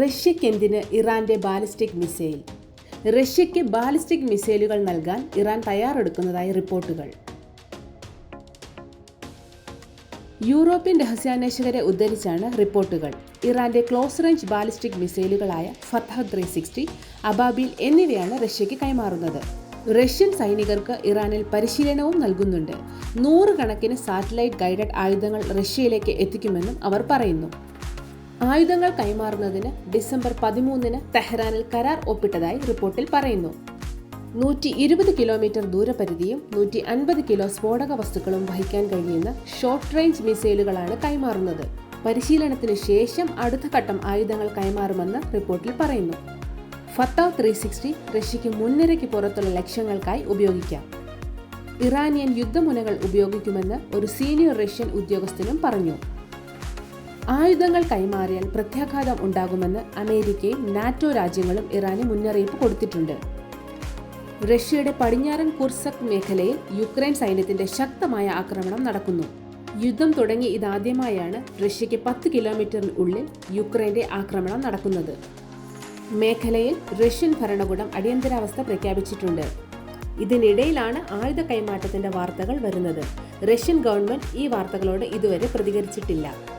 റഷ്യയ്ക്ക് എന്തിന് ഇറാന്റെ ballistic missile? റഷ്യയ്ക്ക് ballistic മിസൈലുകൾ നൽകാൻ ഇറാൻ തയ്യാറെടുക്കുന്നതായി റിപ്പോർട്ടുകൾ. യൂറോപ്യൻ രഹസ്യാന്വേഷകരെ ഉദ്ധരിച്ചാണ് റിപ്പോർട്ടുകൾ. ഇറാന്റെ ക്ലോസ് റേഞ്ച് ബാലിസ്റ്റിക് മിസൈലുകളായ ഫത്തഹ് ത്രീ സിക്സ്റ്റി അബാബിൽ എന്നിവയാണ് റഷ്യയ്ക്ക് കൈമാറുന്നത്. റഷ്യൻ സൈനികർക്ക് ഇറാനിൽ പരിശീലനവും നൽകുന്നുണ്ട്. നൂറുകണക്കിന് സാറ്റലൈറ്റ് ഗൈഡഡ് ആയുധങ്ങൾ റഷ്യയിലേക്ക് എത്തിക്കുമെന്നും അവർ പറയുന്നു. ആയുധങ്ങൾ കൈമാറുന്നതിന് ഡിസംബർ പതിമൂന്നിന് തെഹ്റാനിൽ കരാർ ഒപ്പിട്ടതായി റിപ്പോർട്ടിൽ പറയുന്നു. നൂറ്റി ഇരുപത് കിലോമീറ്റർ ദൂരപരിധിയും നൂറ്റി അൻപത് കിലോ സ്ഫോടക വസ്തുക്കളും വഹിക്കാൻ കഴിയുന്ന ഷോർട്ട് റേഞ്ച് മിസൈലുകളാണ് കൈമാറുന്നത്. പരിശീലനത്തിന് ശേഷം അടുത്ത ഘട്ടം ആയുധങ്ങൾ കൈമാറുമെന്ന് റിപ്പോർട്ടിൽ പറയുന്നു. ഫത്താവ് ത്രീ സിക്സ്റ്റി റഷ്യയ്ക്ക് മുൻനിരയ്ക്ക് പുറത്തുള്ള ലക്ഷ്യങ്ങൾക്കായി ഉപയോഗിക്കാം. ഇറാനിയൻ യുദ്ധമുനകൾ ഉപയോഗിക്കുമെന്ന് ഒരു സീനിയർ റഷ്യൻ ഉദ്യോഗസ്ഥനും പറഞ്ഞു. ആയുധങ്ങൾ കൈമാറിയാൽ പ്രത്യാഘാതം ഉണ്ടാകുമെന്ന് അമേരിക്കയും നാറ്റോ രാജ്യങ്ങളും ഇറാന് മുന്നറിയിപ്പ് കൊടുത്തിട്ടുണ്ട്. റഷ്യയുടെ പടിഞ്ഞാറൻ കുർസക് മേഖലയിൽ യുക്രൈൻ സൈന്യത്തിന്റെ ശക്തമായ ആക്രമണം നടക്കുന്നു. യുദ്ധം തുടങ്ങി ഇതാദ്യമായാണ് റഷ്യയ്ക്ക് പത്ത് കിലോമീറ്ററിനുള്ളിൽ യുക്രൈന്റെ ആക്രമണം നടക്കുന്നത്. മേഖലയിൽ റഷ്യൻ ഭരണകൂടം അടിയന്തരാവസ്ഥ പ്രഖ്യാപിച്ചിട്ടുണ്ട്. ഇതിനിടയിലാണ് ആയുധ കൈമാറ്റത്തിന്റെ വാർത്തകൾ വരുന്നത്. റഷ്യൻ ഗവൺമെന്റ് ഈ വാർത്തകളോട് ഇതുവരെ പ്രതികരിച്ചിട്ടില്ല.